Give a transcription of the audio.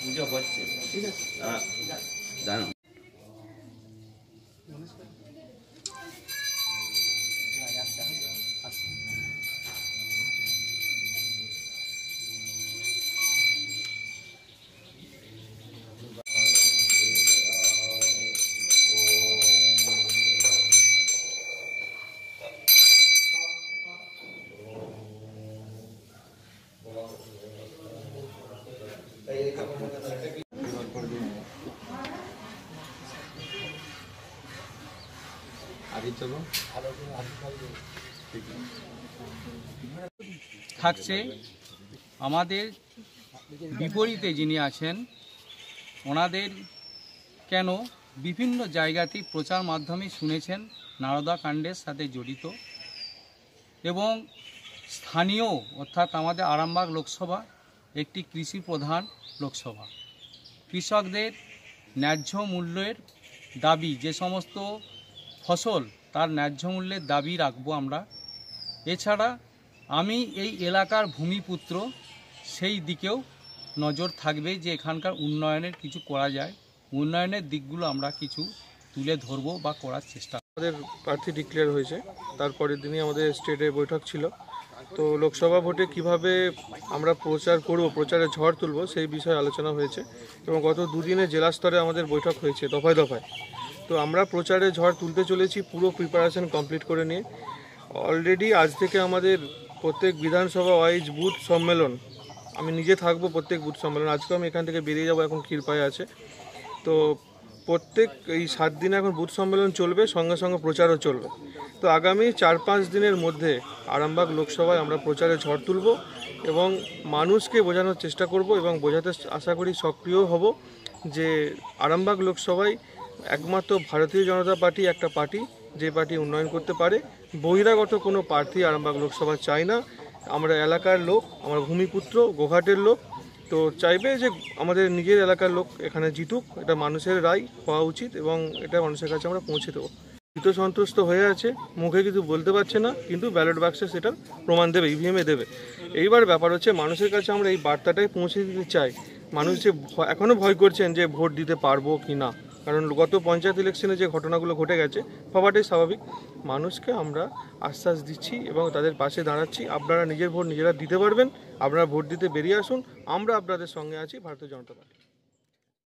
পুজো হচ্ছে। ঠিক আছে। জানো থাকছে আমাদের বিপরীতে যিনি আছেন, ওনাদের কেন বিভিন্ন জায়গাতেই প্রচার মাধ্যমে শুনেছেন, নারদা কাণ্ডের সাথে জড়িত এবং স্থানীয়, অর্থাৎ আমাদের আরামবাগ লোকসভা একটি কৃষি প্রধান লোকসভা। কৃষকদের ন্যায্য মূল্যের দাবি, যে সমস্ত ফসল তার ন্যায্য মূল্যের দাবি রাখব আমরা। এছাড়া আমি এই এলাকার ভূমিপুত্র, সেই দিকেও নজর থাকবে যে এখানকার উন্নয়নের কিছু করা যায়। উন্নয়নের দিকগুলো আমরা কিছু তুলে ধরবো বা করার চেষ্টা। আমাদের প্রার্থী ডিক্লেয়ার হয়েছে। তারপরের দিনই আমাদের স্টেটে বৈঠক ছিল। তো লোকসভা ভোটে কীভাবে আমরা প্রচার করব, প্রচারে ঝড় তুলব, সেই বিষয়ে আলোচনা হয়েছে এবং গত দুদিনে জেলা স্তরে আমাদের বৈঠক হয়েছে দফায় দফায়। তো আমরা প্রচারে ঝড় তুলতে চলেছি, পুরো প্রিপারেশন কমপ্লিট করে নিয়ে। অলরেডি আজ থেকে আমাদের প্রত্যেক বিধানসভা ওয়াইজ বুথ সম্মেলন, আমি নিজে থাকব প্রত্যেক বুথ সম্মেলন আজকে আমি এখান থেকে বেরিয়ে যাব, এখন ক্ষীরপায়ে আছে। তো প্রত্যেক এই সাত দিনে এখন বুথ সম্মেলন চলবে, সঙ্গে সঙ্গে প্রচারও চলবে। তো আগামী চার পাঁচ দিনের মধ্যে আরামবাগ লোকসভায় আমরা প্রচারে ঝড় তুলব এবং মানুষকে বোঝানোর চেষ্টা করব এবং বোঝাতে আশা করি সক্রিয় হব যে আরামবাগ লোকসভায় একমাত্র ভারতীয় জনতা পার্টি একটা পার্টি, যে পার্টি উন্নয়ন করতে পারে। বহিরাগত কোনো প্রার্থী আরামবাগ লোকসভা চাই না। আমরা এলাকার লোক, আমরা ভূমিপুত্র, গোঘাটের লোক তো চাইবে যে আমাদের নিজের এলাকার লোক এখানে জিতুক, এটা মানুষের রায় হওয়া উচিত এবং এটা মানুষের কাছে আমরা পৌঁছে দেবো। ভীত সন্তুষ্ট হয়ে আছে, মুখে কিছু বলতে পারছে না, কিন্তু ব্যালট বাক্সে সেটা প্রমাণ দেবে ইভিএমে দেবে। এইবার ব্যাপার হচ্ছে মানুষের কাছে আমরা এই বার্তাটাই পৌঁছে দিতে চাই। মানুষ যে এখনও এখনও ভয় করছেন যে ভোট দিতে পারব কি না। কারণ গত পঞ্চায়েত ইলেকশনে যে ঘটনাগুলো ঘটে গেছে হওয়াটাই স্বাভাবিক। মানুষকে আমরা আশ্বাস দিচ্ছি এবং তাদের পাশে দাঁড়াচ্ছি। আপনারা নিজের ভোট নিজেরা দিতে পারবেন। আপনারা ভোট দিতে বেরিয়ে আসুন। আমরা আপনাদের সঙ্গে আছি, ভারতীয় জনতা পার্টি।